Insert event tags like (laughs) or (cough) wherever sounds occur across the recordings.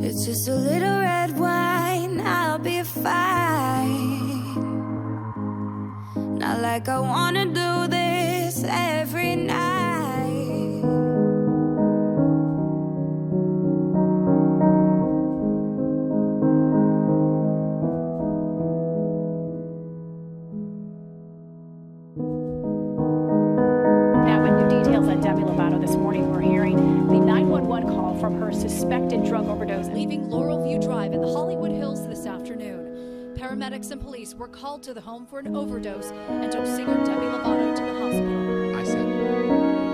It's just a little red wine, I'll be fine. Not like I wanna do drug overdose. Leaving Laurel View Drive in the Hollywood Hills this afternoon. Paramedics and police were called to the home for an overdose and took singer Demi Lovato to the hospital. I said.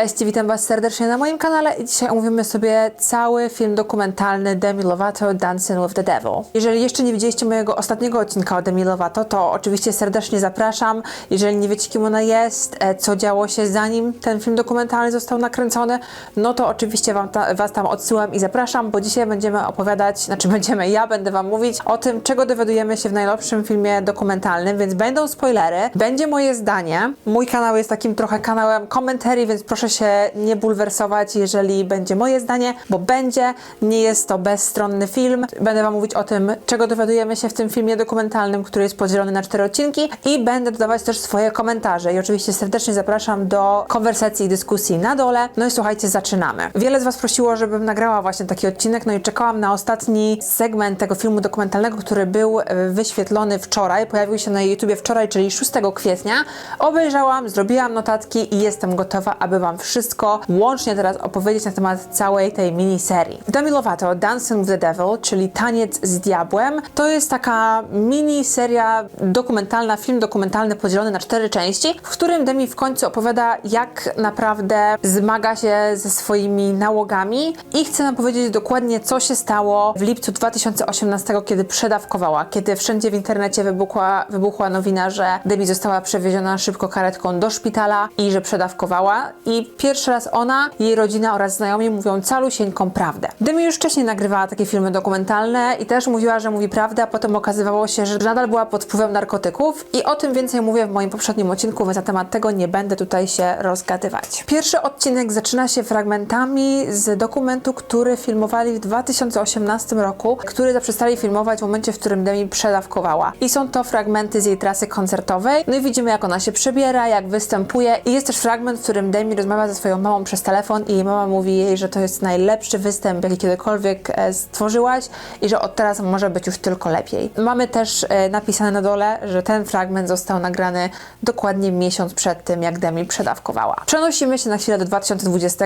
Cześć, witam Was serdecznie na moim kanale i dzisiaj omówimy sobie cały film dokumentalny Demi Lovato Dancing with the Devil. Jeżeli jeszcze nie widzieliście mojego ostatniego odcinka o Demi Lovato, to oczywiście serdecznie zapraszam. Jeżeli nie wiecie kim ona jest, e, co działo się zanim ten film dokumentalny został nakręcony, no to oczywiście wam ta, Was tam odsyłam i zapraszam, bo dzisiaj będziemy opowiadać, (laughs) znaczy będziemy, ja będę Wam mówić o tym, czego dowiadujemy się w najnowszym filmie dokumentalnym, więc będą spoilery, będzie moje zdanie. Mój kanał jest takim trochę kanałem komentarii, więc proszę się nie bulwersować, jeżeli będzie moje zdanie, bo będzie, nie jest to bezstronny film. Będę Wam mówić o tym, czego dowiadujemy się w tym filmie dokumentalnym, który jest podzielony na cztery odcinki i będę dodawać też swoje komentarze. I oczywiście serdecznie zapraszam do konwersacji i dyskusji na dole. No i słuchajcie, zaczynamy. Wiele z Was prosiło, żebym nagrała właśnie taki odcinek, no i czekałam na ostatni segment tego filmu dokumentalnego, który był e, wyświetlony wczoraj, pojawił się na YouTubie wczoraj, czyli 6 kwietnia. Obejrzałam, zrobiłam notatki i jestem gotowa, aby Wam wszystko łącznie teraz opowiedzieć na temat całej tej miniserii. Demi Lovato, Dancing with the Devil, czyli Taniec z Diabłem, to jest taka miniseria dokumentalna, film dokumentalny podzielony na cztery części, w którym Demi w końcu opowiada, jak naprawdę zmaga się ze swoimi nałogami i chce nam powiedzieć dokładnie, co się stało w lipcu 2018, kiedy przedawkowała, kiedy wszędzie w internecie wybuchła, wybuchła nowina, że Demi została przewieziona szybko karetką do szpitala i że przedawkowała i pierwszy raz ona, jej rodzina oraz znajomi mówią calusieńką prawdę. Demi już wcześniej nagrywała takie filmy dokumentalne i też mówiła, że mówi prawdę, a potem okazywało się, że nadal była pod wpływem narkotyków i o tym więcej mówię w moim poprzednim odcinku, więc na temat tego nie będę tutaj się rozgadywać. Pierwszy odcinek zaczyna się fragmentami z dokumentu, który filmowali w 2018 roku, który zaprzestali filmować w momencie, w którym Demi przedawkowała. I są to fragmenty z jej trasy koncertowej. No i widzimy, jak ona się przebiera, jak występuje. I jest też fragment, w którym Demi rozmawia ze swoją mamą przez telefon i jej mama mówi jej, że to jest najlepszy występ, jaki kiedykolwiek e, stworzyłaś i że od teraz może być już tylko lepiej. Mamy też e, napisane na dole, że ten fragment został nagrany dokładnie miesiąc przed tym, jak Demi przedawkowała. Przenosimy się na chwilę do 2020,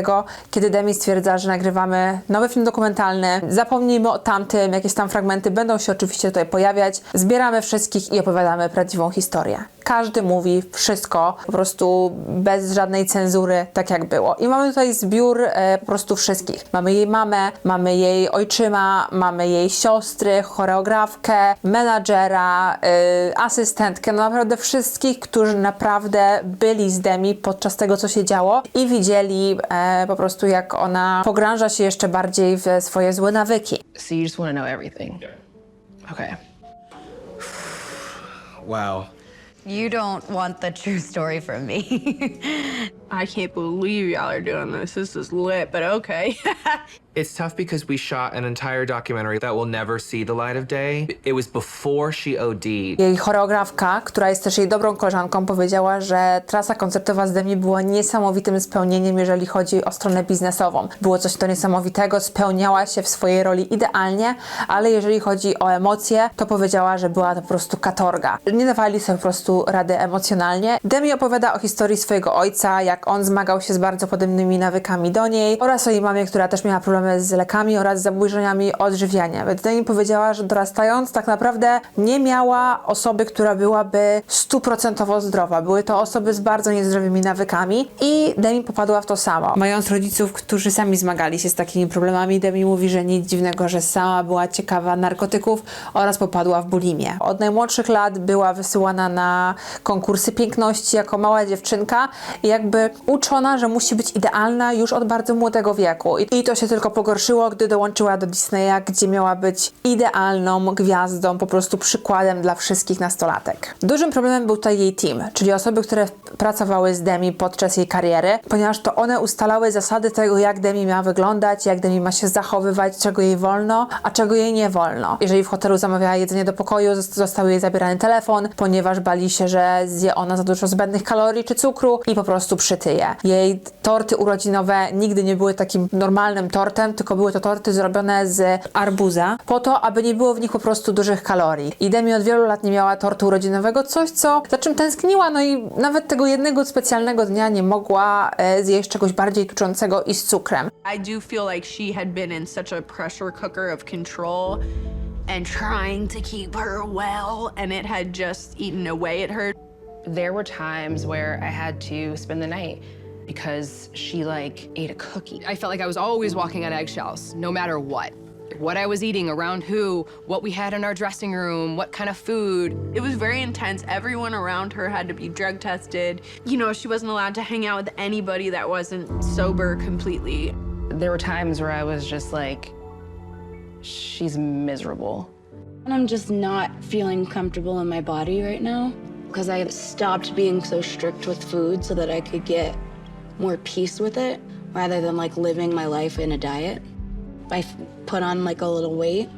kiedy Demi stwierdza, że nagrywamy nowy film dokumentalny. Zapomnijmy o tamtym, jakieś tam fragmenty będą się oczywiście tutaj pojawiać. Zbieramy wszystkich i opowiadamy prawdziwą historię. Każdy mówi wszystko, po prostu bez żadnej cenzury, tak jak było. I mamy tutaj zbiór e, po prostu wszystkich. Mamy jej mamę, mamy jej ojczyma, mamy jej siostry, choreografkę, menadżera, y, asystentkę, no naprawdę wszystkich, którzy naprawdę byli z Demi podczas tego, co się działo i widzieli e, po prostu, jak ona pogrąża się jeszcze bardziej w swoje złe nawyki. So you just want to know everything? Okay. Wow. You don't want the true story from me. (laughs) I can't believe y'all are doing this. This is lit, but okay. (laughs) It's tough because we shot an entire documentary that will never see the light of day. It was before she OD'd. Jej choreografka, która jest też jej dobrą koleżanką, powiedziała, że trasa koncertowa z Demi była niesamowitym spełnieniem, jeżeli chodzi o stronę biznesową. Było coś to niesamowitego, spełniała się w swojej roli idealnie, ale jeżeli chodzi o emocje, to powiedziała, że była to po prostu katorga. Nie dawali sobie po prostu rady emocjonalnie. Demi opowiada o historii swojego ojca, jak on zmagał się z bardzo podobnymi nawykami do niej oraz o jej mamie, która też miała problemy z lekami oraz zaburzeniami odżywiania. Więc Demi powiedziała, że dorastając tak naprawdę nie miała osoby, która byłaby stuprocentowo zdrowa. Były to osoby z bardzo niezdrowymi nawykami i Demi popadła w to samo. Mając rodziców, którzy sami zmagali się z takimi problemami, Demi mówi, że nic dziwnego, że sama była ciekawa narkotyków oraz popadła w bulimię. Od najmłodszych lat była wysyłana na konkursy piękności jako mała dziewczynka i jakby uczona, że musi być idealna już od bardzo młodego wieku. I to się tylko pogorszyło, gdy dołączyła do Disneya, gdzie miała być idealną gwiazdą, po prostu przykładem dla wszystkich nastolatek. Dużym problemem był tutaj jej team, czyli osoby, które pracowały z Demi podczas jej kariery, ponieważ to one ustalały zasady tego, jak Demi ma wyglądać, jak Demi ma się zachowywać, czego jej wolno, a czego jej nie wolno. Jeżeli w hotelu zamawiała jedzenie do pokoju, zos- został jej zabierany telefon, ponieważ bali się, że zje ona za dużo zbędnych kalorii czy cukru i po prostu przytyje. Jej torty urodzinowe nigdy nie były takim normalnym tortem, tylko były to torty zrobione z arbuza, po to, aby nie było w nich po prostu dużych kalorii. I Demi od wielu lat nie miała tortu urodzinowego, coś co, za czym tęskniła, no i nawet tego jednego specjalnego dnia nie mogła e, zjeść czegoś bardziej tuczącego i z cukrem. I do feel like she had been in such a pressure cooker of control and trying to keep her well, and it had just eaten away at her. There were times where I had to spend the night because she like ate a cookie. I felt like I was always walking on eggshells, no matter what. What I was eating, around who, what we had in our dressing room, what kind of food. It was very intense. Everyone around her had to be drug tested. You know, she wasn't allowed to hang out with anybody that wasn't sober completely. There were times where I was just like, she's miserable. And I'm just not feeling comfortable in my body right now because I stopped being so strict with food so that I could get more peace with it rather than like living my life in a diet. I put on like a little weight.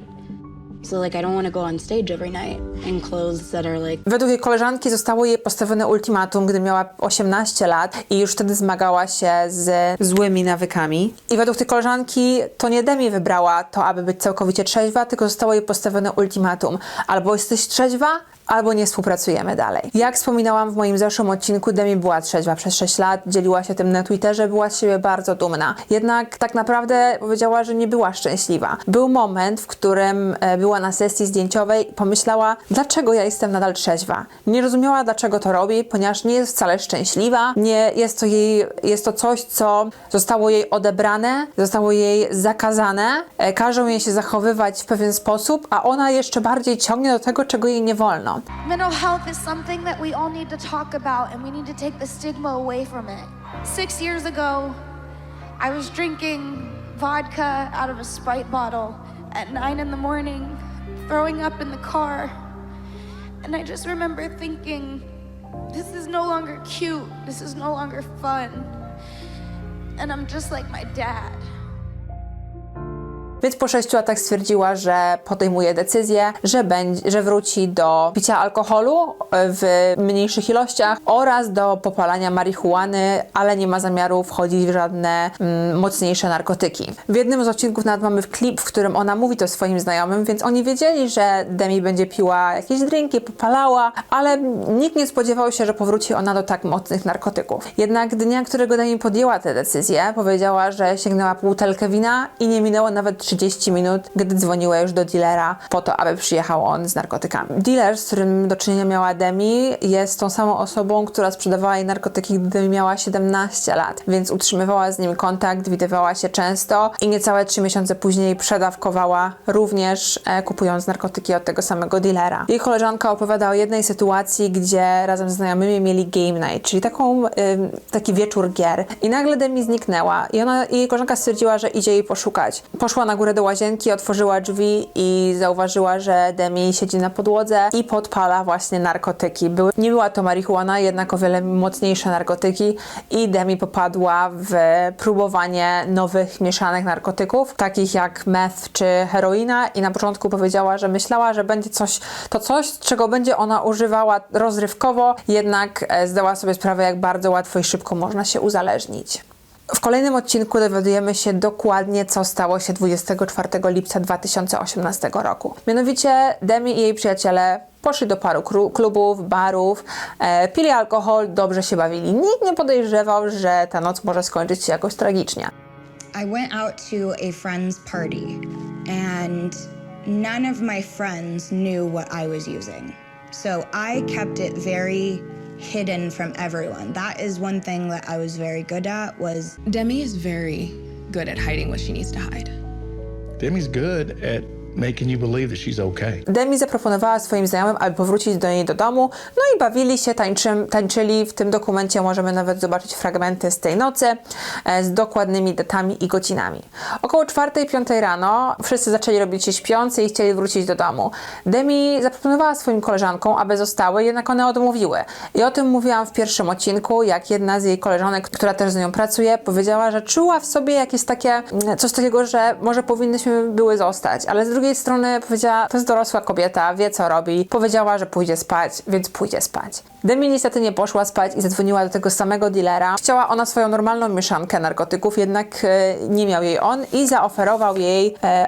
So like I don't want to go on stage every night in clothes that are like Według jej koleżanki zostało jej postawione ultimatum, gdy miała 18 lat i już wtedy zmagała się z złymi nawykami. I według tej koleżanki to nie Demi wybrała to, aby być całkowicie trzeźwa, tylko zostało jej postawione ultimatum. Albo jesteś trzeźwa, albo nie współpracujemy dalej. Jak wspominałam w moim zeszłym odcinku, Demi była trzeźwa przez 6 lat, dzieliła się tym na Twitterze, była z siebie bardzo dumna. Jednak tak naprawdę powiedziała, że nie była szczęśliwa. Był moment, w którym e, była na sesji zdjęciowej pomyślała, dlaczego ja jestem nadal trzeźwa. Nie rozumiała, dlaczego to robi, ponieważ nie jest wcale szczęśliwa, nie jest to jej, jest to coś, co zostało jej odebrane, zostało jej zakazane, e, każą jej się zachowywać w pewien sposób, a ona jeszcze bardziej ciągnie do tego, czego jej nie wolno. Mental health is something that we all need to talk about, and we need to take the stigma away from it. Six years ago, I was drinking vodka out of a Sprite bottle at nine in the morning, throwing up in the car. And I just remember thinking, this is no longer cute, this is no longer fun. And I'm just like my dad. Więc po 6 latach stwierdziła, że podejmuje decyzję, że, będzie, że wróci do picia alkoholu e, w mniejszych ilościach oraz do popalania marihuany, ale nie ma zamiaru wchodzić w żadne mm, mocniejsze narkotyki. W jednym z odcinków nawet mamy klip, w którym ona mówi to swoim znajomym, więc oni wiedzieli, że Demi będzie piła jakieś drinki, popalała, ale nikt nie spodziewał się, że powróci ona do tak mocnych narkotyków. Jednak dnia, którego Demi podjęła tę decyzję, powiedziała, że sięgnęła po butelkę wina i nie minęło nawet 30 minut, gdy dzwoniła już do dealera po to, aby przyjechał on z narkotykami. Dealer, z którym do czynienia miała Demi, jest tą samą osobą, która sprzedawała jej narkotyki, gdy miała 17 lat, więc utrzymywała z nim kontakt, widywała się często i niecałe 3 miesiące później przedawkowała również e, kupując narkotyki od tego samego dealera. Jej koleżanka opowiada o jednej sytuacji, gdzie razem z znajomymi mieli game night, czyli taką, ym, taki wieczór gier i nagle Demi zniknęła i ona, jej koleżanka stwierdziła, że idzie jej poszukać. Poszła na górę do łazienki, otworzyła drzwi i zauważyła, że Demi siedzi na podłodze i podpala właśnie narkotyki. Były, nie była to marihuana, jednak o wiele mocniejsze narkotyki i Demi popadła w próbowanie nowych mieszanych narkotyków, takich jak meth czy heroina i na początku powiedziała, że myślała, że będzie coś, to coś, czego będzie ona używała rozrywkowo, jednak e, zdała sobie sprawę, jak bardzo łatwo i szybko można się uzależnić. W kolejnym odcinku dowiadujemy się dokładnie, co stało się 24 lipca 2018 roku. Mianowicie Demi i jej przyjaciele poszli do paru klubów, barów, e, pili alkohol, dobrze się bawili. Nikt nie podejrzewał, że ta noc może skończyć się jakoś tragicznie. I went out to a friend's party, and none of my friends knew what I was using. So I kept it very hidden from everyone. That is one thing that I was very good at was Demi is very good at hiding what she needs to hide. Demi's good at making you believe that she's okay. Demi zaproponowała swoim znajomym, aby powrócić do niej do domu, no i bawili się, tańczy, tańczyli. W tym dokumencie możemy nawet zobaczyć fragmenty z tej nocy e, z dokładnymi datami i godzinami. Około 4-5 rano wszyscy zaczęli robić się śpiący i chcieli wrócić do domu. Demi zaproponowała swoim koleżankom, aby zostały, jednak one odmówiły. I o tym mówiłam w pierwszym odcinku, jak jedna z jej koleżanek, która też z nią pracuje, powiedziała, że czuła w sobie jakieś takie, mm, coś takiego, że może powinnyśmy były zostać, ale z drugiej strony powiedziała, to jest dorosła kobieta, wie co robi, powiedziała, że pójdzie spać, więc pójdzie spać. Demi niestety nie poszła spać i zadzwoniła do tego samego dealera. Chciała ona swoją normalną mieszankę narkotyków, jednak e, nie miał jej on i zaoferował jej e,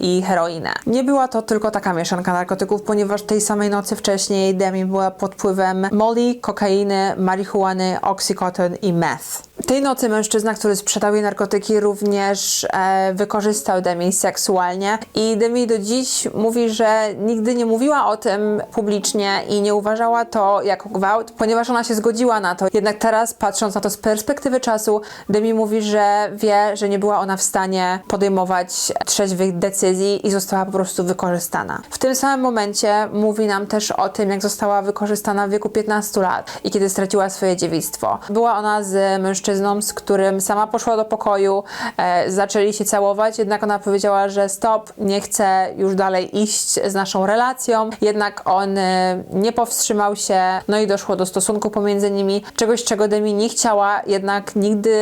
i heroinę. Nie była to tylko taka mieszanka narkotyków, ponieważ tej samej nocy wcześniej Demi była pod wpływem molly, kokainy, marihuany, Oxycontin i meth. Tej nocy mężczyzna, który sprzedał jej narkotyki, również e, wykorzystał Demi seksualnie i Demi do dziś mówi, że nigdy nie mówiła o tym publicznie i nie uważała to jako gwałt, ponieważ ona się zgodziła na to. Jednak teraz, patrząc na to z perspektywy czasu, Demi mówi, że wie, że nie była ona w stanie podejmować trzeźwych decyzji i została po prostu wykorzystana. W tym samym momencie mówi nam też o tym, jak została wykorzystana w wieku 15 lat i kiedy straciła swoje dziewictwo. Była ona z mężczyzną, z którym sama poszła do pokoju, e, zaczęli się całować, jednak ona powiedziała, że stop, nie chce już dalej iść z naszą relacją, jednak on e, nie powstrzymał się, no i doszło do stosunku pomiędzy nimi, czegoś, czego Demi nie chciała, jednak nigdy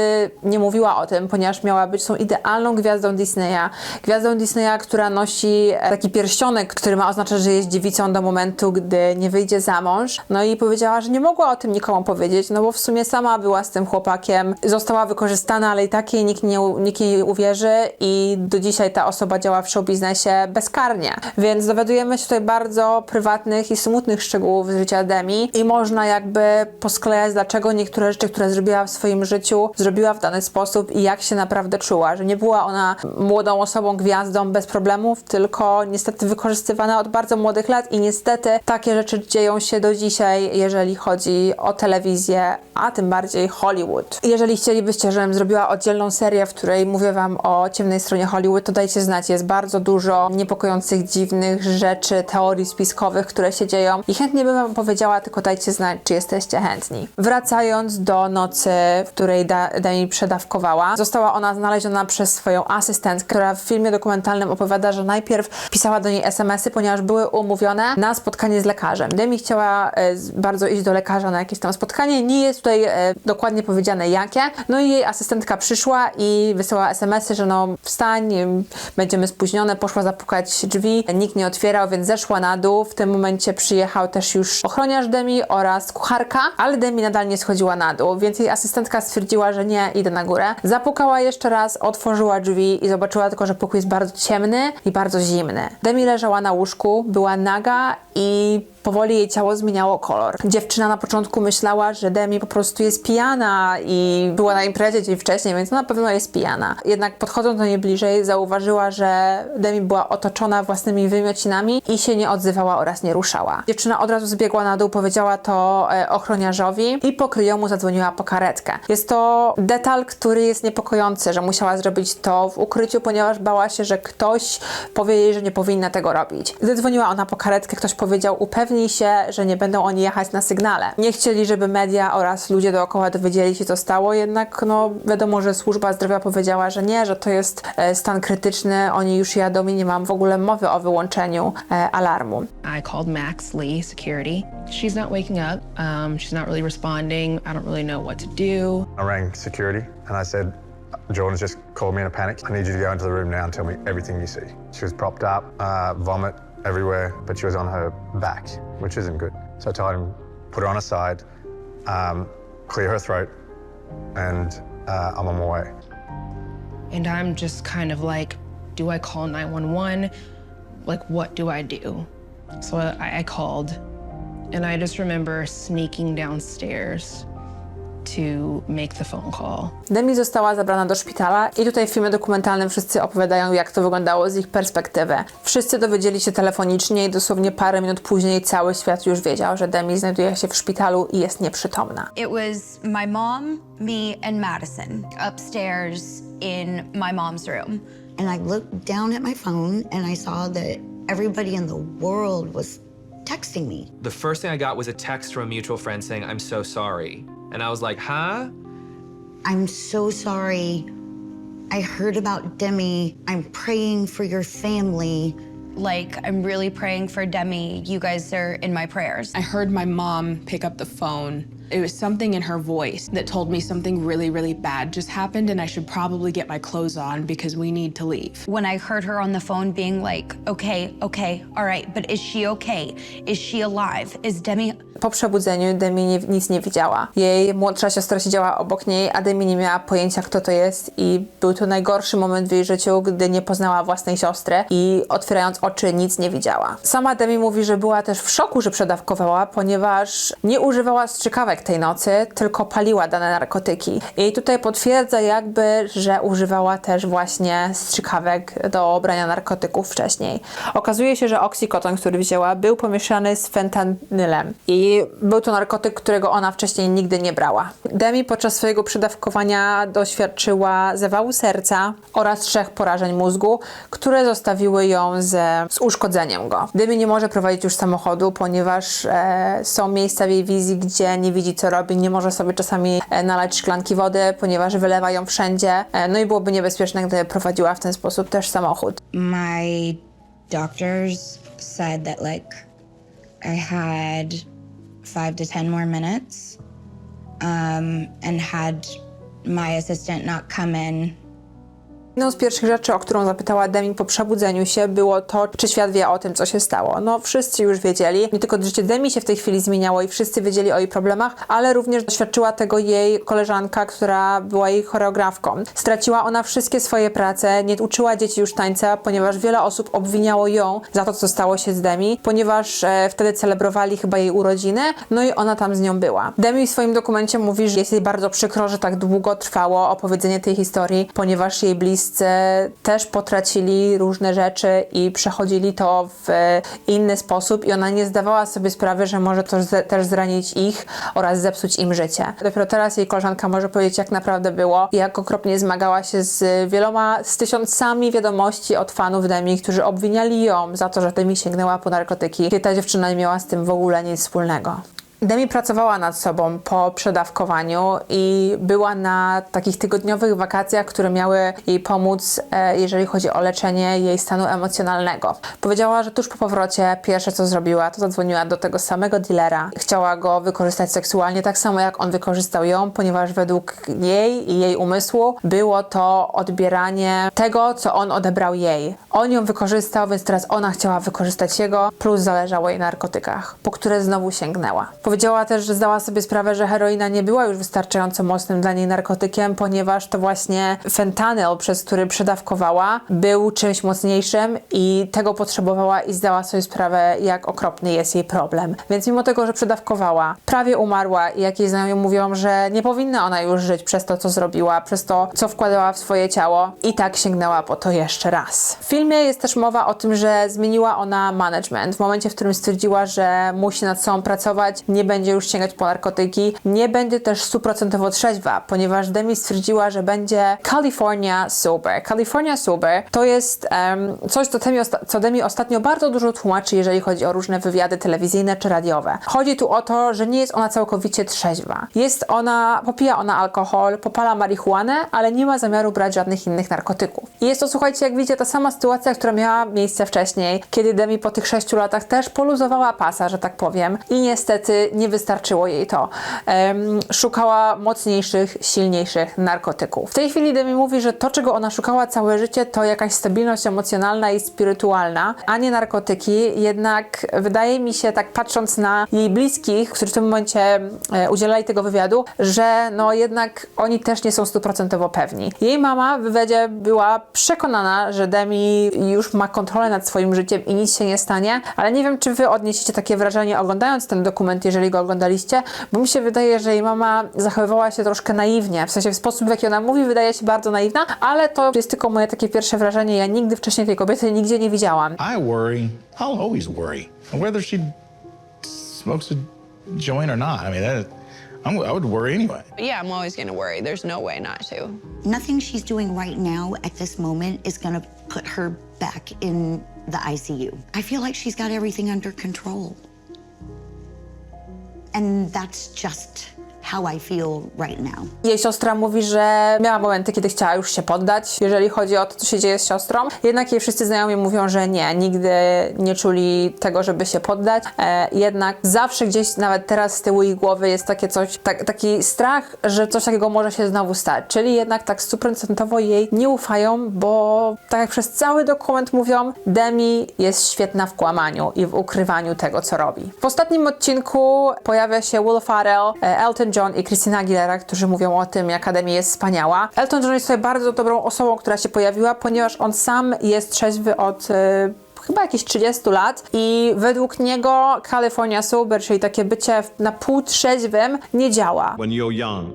nie mówiła o tym, ponieważ miała być tą idealną gwiazdą Disneya, gwiazdą Disneya, która nosi e, taki pierścionek, który ma oznaczać, że jest dziewicą do momentu, gdy nie wyjdzie za mąż, no i powiedziała, że nie mogła o tym nikomu powiedzieć, no bo w sumie sama była z tym chłopakiem, została wykorzystana, ale i tak jej nikt nie, nikt jej uwierzy i do dzisiaj ta osoba działa w showbiznesie bezkarnie. Więc dowiadujemy się tutaj bardzo prywatnych i smutnych szczegółów z życia Demi i można jakby posklejać, dlaczego niektóre rzeczy, które zrobiła w swoim życiu, zrobiła w dany sposób i jak się naprawdę czuła, że nie była ona młodą osobą, gwiazdą bez problemów, tylko niestety wykorzystywana od bardzo młodych lat i niestety takie rzeczy dzieją się do dzisiaj, jeżeli chodzi o telewizję, a tym bardziej Hollywood. Jeżeli chcielibyście, żebym zrobiła oddzielną serię, w której mówię wam o ciemnej stronie Hollywood, to dajcie znać, jest bardzo dużo niepokojących, dziwnych rzeczy, teorii spiskowych, które się dzieją i chętnie bym wam powiedziała, tylko dajcie znać, czy jesteście chętni. Wracając do nocy, w której da, Demi przedawkowała, została ona znaleziona przez swoją asystentkę, która w filmie dokumentalnym opowiada, że najpierw pisała do niej SMS-y, ponieważ były umówione na spotkanie z lekarzem. Demi chciała e, bardzo iść do lekarza na jakieś tam spotkanie, nie jest tutaj e, dokładnie powiedziane jakie, no i jej asystentka przyszła i wysłała SMS-y, że no wstań, em, będziemy spóźnione, poszła zapukać drzwi, nikt nie otwierał, więc zeszła na dół. W tym momencie przyjechał też już ochroniarz Demi oraz kucharka, ale Demi nadal nie schodziła na dół, więc jej asystentka stwierdziła, że nie, idę na górę. Zapukała jeszcze raz, otworzyła drzwi i zobaczyła tylko, że pokój jest bardzo ciemny i bardzo zimny. Demi leżała na łóżku, była naga i powoli jej ciało zmieniało kolor. Dziewczyna na początku myślała, że Demi po prostu jest pijana i była na imprezie dzień wcześniej, więc no na pewno jest pijana. Jednak podchodząc do niej bliżej, zauważyła, że Demi była otoczona własnymi wymiocinami i się nie odzywała oraz nie ruszała. Dziewczyna od razu zbiegła na dół, powiedziała to e, ochroniarzowi i po kryjomu zadzwoniła po karetkę. Jest to detal, który jest niepokojący, że musiała zrobić to w ukryciu, ponieważ bała się, że ktoś powie jej, że nie powinna tego robić. Gdy dzwoniła ona po karetkę, ktoś powiedział, upewnij się, że nie będą oni jechać na sygnale. Nie chcieli, żeby media oraz ludzie dookoła dowiedzieli się, co stało, jednak no wiadomo, że służba zdrowia powiedziała, że nie, że to jest e, stan krytyczny, oni już i nie mam w ogóle mowy o wyłączeniu e, alarmu. I called Max Lee Security. She's not waking up. Um, she's not really responding. I don't really know what to do. I rang security and I said, Jordan's just called me in a panic. I need you to go into the room now and tell me everything you see. She was propped up, uh, vomit everywhere, but she was on her back, which isn't good. So I told him, put her on her side, um, clear her throat, and uh, I'm on my way. And I'm just kind of like, do I call 911? Like, what do I do? So I, I called, and I just remember sneaking downstairs to make the phone call. Demi została zabrana do szpitala i tutaj w filmie dokumentalnym wszyscy opowiadają, jak to wyglądało z ich perspektywy. Wszyscy dowiedzieli się telefonicznie i dosłownie parę minut później cały świat już wiedział, że Demi znajduje się w szpitalu i jest nieprzytomna. It was my mom, me, and Madison upstairs in my mom's room. And I looked down at my phone and I saw that everybody in the world was texting me. The first thing I got was a text from a mutual friend saying, I'm so sorry. And I was like, huh? I'm so sorry. I heard about Demi. I'm praying for your family. Like, I'm really praying for Demi. You guys are in my prayers. I heard my mom pick up the phone. It was something in her voice that told me something really, really bad just happened and I should probably get my clothes on because we need to leave. When I heard her on the phone being like, okay, okay, all right, but is she okay? Is she alive? Is Demi Po przebudzeniu Demi nie, nic nie widziała. Jej młodsza siostra siedziała obok niej, a Demi nie miała pojęcia, kto to jest i był to najgorszy moment w jej życiu, gdy nie poznała własnej siostry i otwierając oczy nic nie widziała. Sama Demi mówi, że była też w szoku, że przedawkowała, ponieważ nie używała strzykawek tej nocy, tylko paliła dane narkotyki. I tutaj potwierdza jakby, że używała też właśnie strzykawek do brania narkotyków wcześniej. Okazuje się, że oksykoton, który wzięła, był pomieszany z fentanylem i był to narkotyk, którego ona wcześniej nigdy nie brała. Demi podczas swojego przedawkowania doświadczyła zawału serca oraz trzech porażeń mózgu, które zostawiły ją ze, z uszkodzeniem go. Demi nie może prowadzić już samochodu, ponieważ e, są miejsca w jej wizji, gdzie nie widzi co robi, nie może sobie czasami e, nalać szklanki wody, ponieważ wylewa ją wszędzie. E, no i byłoby niebezpieczne, gdyby prowadziła w ten sposób też samochód. My doctors said that like I had five to ten more minutes um, and had my assistant not come in Jedną z pierwszych rzeczy, o którą zapytała Demi po przebudzeniu się, było to, czy świat wie o tym, co się stało. No, wszyscy już wiedzieli. Nie tylko życie Demi się w tej chwili zmieniało i wszyscy wiedzieli o jej problemach, ale również doświadczyła tego jej koleżanka, która była jej choreografką. Straciła ona wszystkie swoje prace, nie uczyła dzieci już tańca, ponieważ wiele osób obwiniało ją za to, co stało się z Demi, ponieważ e, wtedy celebrowali chyba jej urodziny, no i ona tam z nią była. Demi w swoim dokumencie mówi, że jest jej bardzo przykro, że tak długo trwało opowiedzenie tej historii, ponieważ jej bliscy też potracili różne rzeczy i przechodzili to w inny sposób i ona nie zdawała sobie sprawy, że może to też zranić ich oraz zepsuć im życie. Dopiero teraz jej koleżanka może powiedzieć, jak naprawdę było jak okropnie zmagała się z wieloma, z tysiącami wiadomości od fanów Demi, którzy obwiniali ją za to, że Demi sięgnęła po narkotyki, kiedy ta dziewczyna nie miała z tym w ogóle nic wspólnego. Demi pracowała nad sobą po przedawkowaniu i była na takich tygodniowych wakacjach, które miały jej pomóc, e, jeżeli chodzi o leczenie jej stanu emocjonalnego. Powiedziała, że tuż po powrocie pierwsze co zrobiła, to zadzwoniła do tego samego dealera. Chciała go wykorzystać seksualnie, tak samo jak on wykorzystał ją, ponieważ według jej i jej umysłu było to odbieranie tego, co on odebrał jej. On ją wykorzystał, więc teraz ona chciała wykorzystać jego, plus zależało jej na narkotykach, po które znowu sięgnęła. Powiedziała też, że zdała sobie sprawę, że heroina nie była już wystarczająco mocnym dla niej narkotykiem, ponieważ to właśnie fentanyl, przez który przedawkowała, był czymś mocniejszym i tego potrzebowała i zdała sobie sprawę, jak okropny jest jej problem. Więc mimo tego, że przedawkowała, prawie umarła i jak jej znajomi mówią, że nie powinna ona już żyć przez to, co zrobiła, przez to, co wkładała w swoje ciało, i tak sięgnęła po to jeszcze raz. W filmie jest też mowa o tym, że zmieniła ona management. W momencie, w którym stwierdziła, że musi nad sobą pracować, będzie już sięgać po narkotyki, nie będzie też stuprocentowo trzeźwa, ponieważ Demi stwierdziła, że będzie California Sober. California Sober to jest em, coś, co Demi, co Demi ostatnio bardzo dużo tłumaczy, jeżeli chodzi o różne wywiady telewizyjne czy radiowe. Chodzi tu o to, że nie jest ona całkowicie trzeźwa. Jest ona, popija ona alkohol, popala marihuanę, ale nie ma zamiaru brać żadnych innych narkotyków. I jest to, słuchajcie, jak widzicie, ta sama sytuacja, która miała miejsce wcześniej, kiedy Demi po tych sześciu latach też poluzowała pasa, że tak powiem, i niestety nie wystarczyło jej to. Szukała mocniejszych, silniejszych narkotyków. W tej chwili Demi mówi, że to, czego ona szukała całe życie, to jakaś stabilność emocjonalna i spirytualna, a nie narkotyki. Jednak wydaje mi się, tak patrząc na jej bliskich, którzy w tym momencie e, udzielali tego wywiadu, że no jednak oni też nie są stuprocentowo pewni. Jej mama w wywiadzie była przekonana, że Demi już ma kontrolę nad swoim życiem i nic się nie stanie, ale nie wiem, czy wy odniesiecie takie wrażenie oglądając ten dokument, jeżeli go oglądaliście, bo mi się wydaje, że jej mama zachowywała się troszkę naiwnie, w sensie w sposób, w jaki ona mówi, wydaje się bardzo naiwna, ale to jest tylko moje takie pierwsze wrażenie. Ja nigdy wcześniej tej kobiety nigdzie nie widziałam. I worry. I'll always worry whether she smokes a joint or not. I mean, that, I'm, I would worry anyway. Yeah, I'm always gonna worry. There's no way not to. Nothing she's doing right now at this moment is gonna put her back in the ICU. I feel like she's got everything under control. And that's just how I feel right now. Jej siostra mówi, że miała momenty, kiedy chciała już się poddać, jeżeli chodzi o to, co się dzieje z siostrą. Jednak jej wszyscy znajomi mówią, że nie, nigdy nie czuli tego, żeby się poddać. E, jednak zawsze gdzieś, nawet teraz z tyłu ich głowy jest takie coś, tak, taki strach, że coś takiego może się znowu stać. Czyli jednak tak stuprocentowo jej nie ufają, bo tak jak przez cały dokument mówią, Demi jest świetna w kłamaniu i w ukrywaniu tego, co robi. W ostatnim odcinku pojawia się Will Farrell, e, Elton John i Christina Aguilera, którzy mówią o tym, jak Akademia jest wspaniała. Elton John jest tutaj bardzo dobrą osobą, która się pojawiła, ponieważ on sam jest trzeźwy od e, chyba jakieś 30 lat i według niego California Sober, czyli takie bycie na pół trzeźwym, nie działa. When you're young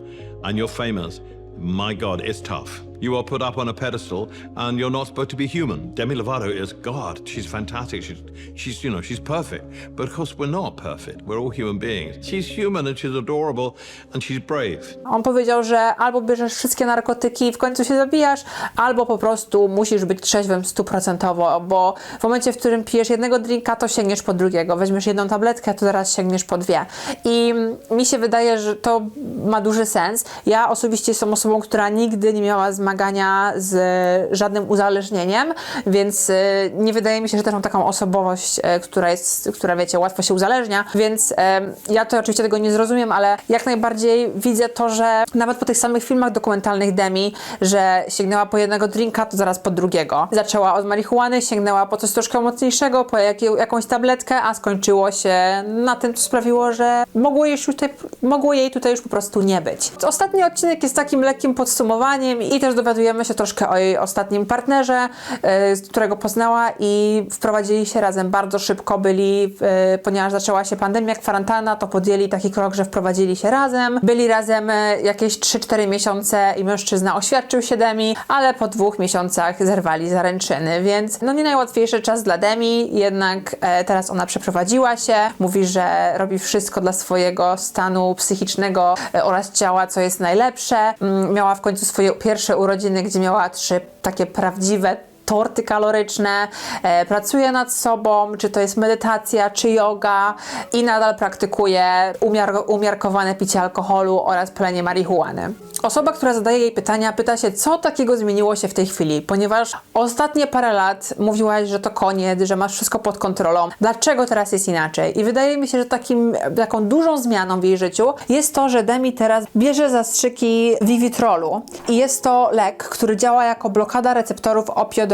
and you're famous, my God, it's tough. You are put up on a pedestal and you're not supposed to be human. Demi Lovato is God. She's fantastic. She's, she's, you know, she's perfect. But of course, we're not perfect. We're all human beings. She's human and she's adorable and she's brave. On powiedział, że albo bierzesz wszystkie narkotyki i w końcu się zabijasz, albo po prostu musisz być trzeźwym stuprocentowo, bo w momencie, w którym pijesz jednego drinka, to sięgniesz po drugiego. Weźmiesz jedną tabletkę, to teraz sięgniesz po dwie. I mi się wydaje, że to ma duży sens. Ja osobiście jestem osobą, która nigdy nie miała z żadnym uzależnieniem, więc y, nie wydaje mi się, że też mam taką osobowość, e, która jest, która wiecie, łatwo się uzależnia, więc em, ja to oczywiście tego nie zrozumiem, ale jak najbardziej widzę to, że nawet po tych samych filmach dokumentalnych Demi, że sięgnęła po jednego drinka, to zaraz po drugiego. Zaczęła od marihuany, sięgnęła po coś troszkę mocniejszego, po jakąś tabletkę, a skończyło się na tym, co sprawiło, że mogło jej, tutaj, mogło jej tutaj już po prostu nie być. Ostatni odcinek jest takim lekkim podsumowaniem i też dowiadujemy się troszkę o jej ostatnim partnerze, e, którego poznała i wprowadzili się razem bardzo szybko, byli, e, ponieważ zaczęła się pandemia, kwarantanna, to podjęli taki krok, że wprowadzili się razem. Byli razem e, jakieś 3-4 miesiące i mężczyzna oświadczył się Demi, ale po dwóch miesiącach zerwali zaręczyny, więc no nie najłatwiejszy czas dla Demi, jednak teraz ona przeprowadziła się, mówi, że robi wszystko dla swojego stanu psychicznego oraz ciała, co jest najlepsze. Mm, Miała w końcu swoje pierwsze urodziny, gdzie miała trzy takie prawdziwe torty kaloryczne, e, pracuje nad sobą, czy to jest medytacja, czy yoga i nadal praktykuje umiar umiarkowane picie alkoholu oraz palenie marihuany. Osoba, która zadaje jej pytania, pyta się, co takiego zmieniło się w tej chwili, ponieważ ostatnie parę lat mówiłaś, że to koniec, że masz wszystko pod kontrolą. Dlaczego teraz jest inaczej? I wydaje mi się, że takim, taką dużą zmianą w jej życiu jest to, że Demi teraz bierze zastrzyki Vivitrolu i jest to lek, który działa jako blokada receptorów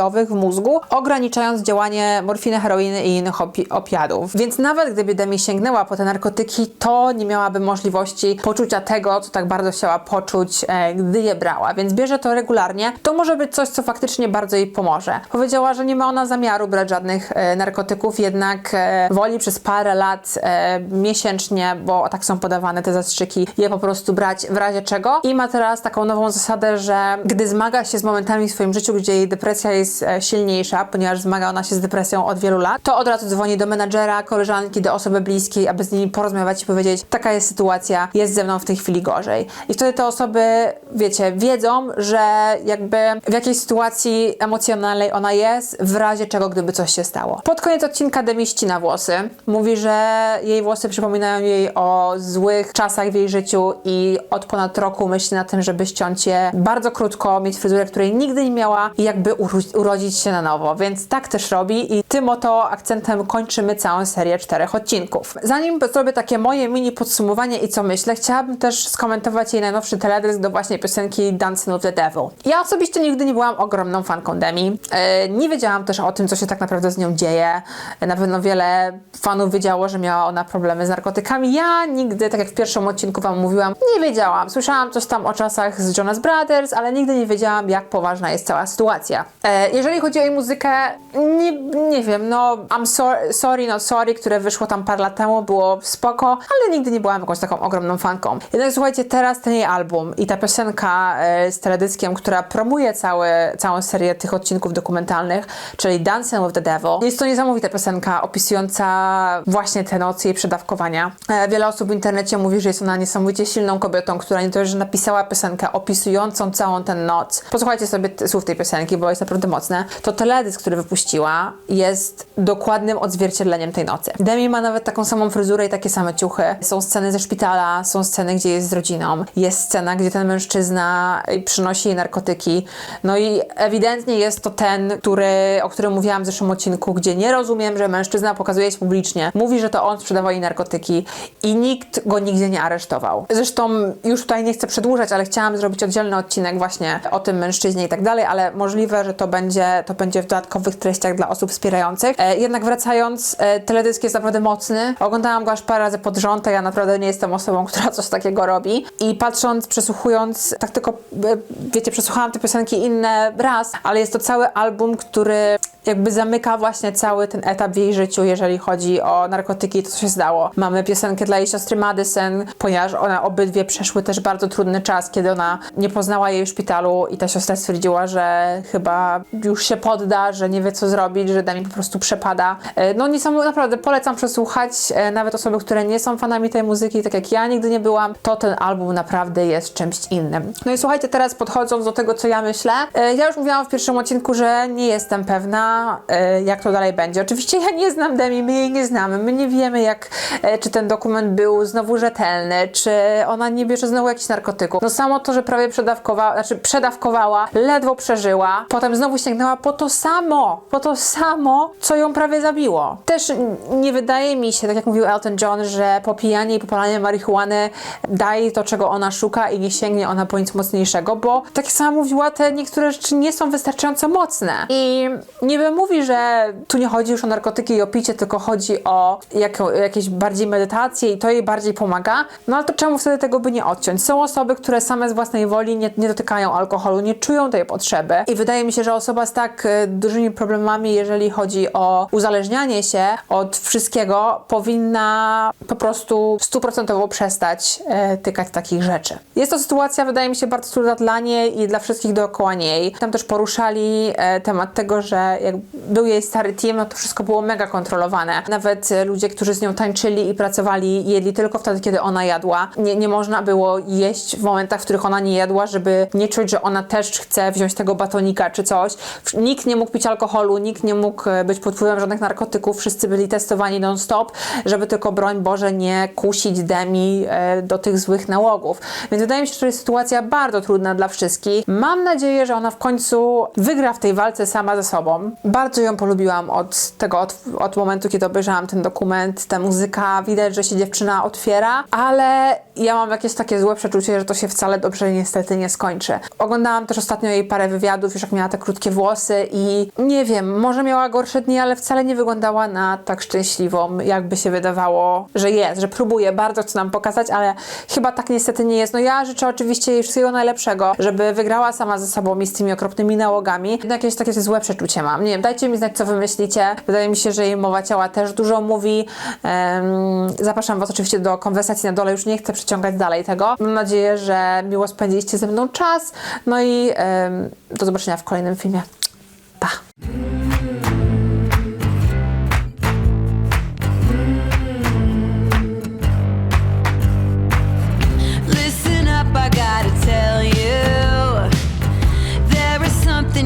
w mózgu, ograniczając działanie morfiny, heroiny i innych opi- opiadów. Więc nawet gdyby Demi sięgnęła po te narkotyki, to nie miałaby możliwości poczucia tego, co tak bardzo chciała poczuć, e, gdy je brała. Więc bierze to regularnie. To może być coś, co faktycznie bardzo jej pomoże. Powiedziała, że nie ma ona zamiaru brać żadnych e, narkotyków, jednak e, woli przez parę lat e, miesięcznie, bo tak są podawane te zastrzyki, je po prostu brać w razie czego. I ma teraz taką nową zasadę, że gdy zmaga się z momentami w swoim życiu, gdzie jej depresja jest e, silniejsza, ponieważ zmaga ona się z depresją od wielu lat, to od razu dzwoni do menadżera, koleżanki, do osoby bliskiej, aby z nimi porozmawiać i powiedzieć, taka jest sytuacja, jest ze mną w tej chwili gorzej. I wtedy te osoby, wiecie, wiedzą, że jakby w jakiej sytuacji emocjonalnej ona jest, w razie czego, gdyby coś się stało. Pod koniec odcinka Demi ścina włosy. Mówi, że jej włosy przypominają jej o złych czasach w jej życiu i od ponad roku myśli na tym, żeby ściąć je bardzo krótko, mieć fryzurę, której nigdy nie miała i jakby urodzić się na nowo. Więc tak też robi i tym oto akcentem kończymy całą serię czterech odcinków. Zanim zrobię takie moje mini podsumowanie i co myślę, chciałabym też skomentować jej najnowszy teledysk do właśnie piosenki Dancing with the Devil. Ja osobiście nigdy nie byłam ogromną fanką Demi. E, nie wiedziałam też o tym, co się tak naprawdę z nią dzieje. E, Na pewno wiele fanów wiedziało, że miała ona problemy z narkotykami. Ja nigdy, tak jak w pierwszym odcinku wam mówiłam, nie wiedziałam. Słyszałam coś tam o czasach z Jonas Brothers, ale nigdy nie wiedziałam, jak poważna jest cała sytuacja. Jeżeli chodzi o jej muzykę, nie, nie wiem, no I'm sorry, sorry, not sorry, które wyszło tam parę lat temu, było spoko, ale nigdy nie byłam jakąś taką ogromną fanką. Jednak słuchajcie, teraz ten jej album i ta piosenka e, z teledyskiem, która promuje cały, całą serię tych odcinków dokumentalnych, czyli Dancing with the Devil. Jest to niesamowita piosenka opisująca właśnie te noce i przedawkowania. E, Wiele osób w internecie mówi, że jest ona niesamowicie silną kobietą, która nie dość, że napisała piosenkę opisującą całą tę noc. Posłuchajcie sobie słów tej piosenki, bo jest naprawdę mocne. To teledysk, który wypuściła, jest dokładnym odzwierciedleniem tej nocy. Demi ma nawet taką samą fryzurę i takie same ciuchy. Są sceny ze szpitala, są sceny, gdzie jest z rodziną. Jest scena, gdzie ten mężczyzna y, przynosi jej narkotyki. No i ewidentnie jest to ten, który, o którym mówiłam w zeszłym odcinku, gdzie nie rozumiem, że mężczyzna pokazuje się publicznie, mówi, że to on sprzedawał jej narkotyki i nikt go nigdzie nie aresztował. Zresztą już tutaj nie chcę przedłużać, ale chciałam zrobić oddzielny odcinek właśnie o tym mężczyźnie i tak dalej, ale możliwe, że to będzie, to będzie w dodatkowych treściach dla osób wspierających. E, jednak wracając, e, teledysk jest naprawdę mocny. Oglądałam go aż parę razy pod rząd, a ja naprawdę nie jestem osobą, (laughs) która coś takiego robi. I patrząc, przesłuchując, tak tylko, e, wiecie, przesłuchałam te piosenki inne raz, ale jest to cały album, który jakby zamyka właśnie cały ten etap w jej życiu, jeżeli chodzi o narkotyki to, co się zdało. Mamy piosenkę dla jej siostry Madison, ponieważ one obydwie przeszły też bardzo trudny czas, kiedy ona nie poznała jej w szpitalu i ta siostra stwierdziła, że chyba już się podda, że nie wie, co zrobić, że Demi po prostu przepada. E, No niesamowite, naprawdę polecam przesłuchać, e, nawet osoby, które nie są fanami tej muzyki, tak jak ja nigdy nie byłam, to ten album naprawdę jest czymś innym. No i słuchajcie, teraz podchodząc do tego, co ja myślę, e, ja już mówiłam w pierwszym odcinku, że nie jestem pewna, e, jak to dalej będzie. Oczywiście ja nie znam Demi, my jej nie znamy, my nie wiemy, jak, e, czy ten dokument był znowu rzetelny, czy ona nie bierze znowu jakichś narkotyków. No samo to, że prawie przedawkowała, znaczy przedawkowała, ledwo przeżyła, potem znowu sięgnęła po to samo, po to samo, co ją prawie zabiło. Też nie wydaje mi się, tak jak mówił Elton John, że popijanie i popalanie marihuany daje to, czego ona szuka i nie sięgnie ona po nic mocniejszego, bo tak jak sama mówiła, te niektóre rzeczy nie są wystarczająco mocne. I niby mówi, że tu nie chodzi już o narkotyki i o picie, tylko chodzi o jako, jakieś bardziej medytację i to jej bardziej pomaga. No ale to czemu wtedy tego by nie odciąć? Są osoby, które same z własnej woli nie, nie dotykają alkoholu, nie czują tej potrzeby. I wydaje mi się, że osoba z tak e, dużymi problemami, jeżeli chodzi o uzależnianie się od wszystkiego, powinna po prostu stuprocentowo przestać e, tykać takich rzeczy. Jest to sytuacja, wydaje mi się, bardzo trudna dla niej i dla wszystkich dookoła niej. Tam też poruszali e, temat tego, że jak był jej stary team, no to wszystko było mega kontrolowane. Nawet e, ludzie, którzy z nią tańczyli i pracowali, jedli tylko wtedy, kiedy ona jadła. Nie, nie można było jeść w momentach, w których ona nie jadła, żeby nie czuć, że ona też chce wziąć tego batonika czy coś. Nikt nie mógł pić alkoholu, nikt nie mógł e, być pod wpływem żadnych narkotyków, wszyscy byli testowani non-stop, żeby tylko broń Boże nie kusić Demi e, do tych złych nałogów. Więc wydaje mi się, że to jest sytuacja bardzo trudna dla wszystkich. Mam nadzieję, że ona w końcu wygra w tej walce sama ze sobą. Bardzo ją polubiłam od tego, od, od momentu, kiedy obejrzałam ten dokument. Ta muzyka, widać, że się dziewczyna otwiera, ale ja mam jakieś takie złe przeczucie, że to się wcale dobrze niestety nie skończy. Oglądałam też ostatnio jej parę wywiadów, już jak miała te krótkie włosy i nie wiem, może miała gorsze dni, ale wcale nie wyglądała na tak szczęśliwą, jakby się wydawało, że jest, że próbuje, bardzo chce nam pokazać, ale chyba tak niestety nie jest. No ja życzę oczywiście jej wszystkiego najlepszego, żeby wygrała sama ze sobą i z tymi okropnymi nałogami. Jednak jakieś takie złe przeczucie mam nie wiem, dajcie mi znać, co wy myślicie. Wydaje mi się, że jej mowa ciała też dużo mówi. Zapraszam was oczywiście do konwersacji na dole, już nie chcę przeciągać dalej tego. Mam nadzieję, że miło spędziliście ze mną czas. No i do zobaczenia w kolejnym filmie. Pa!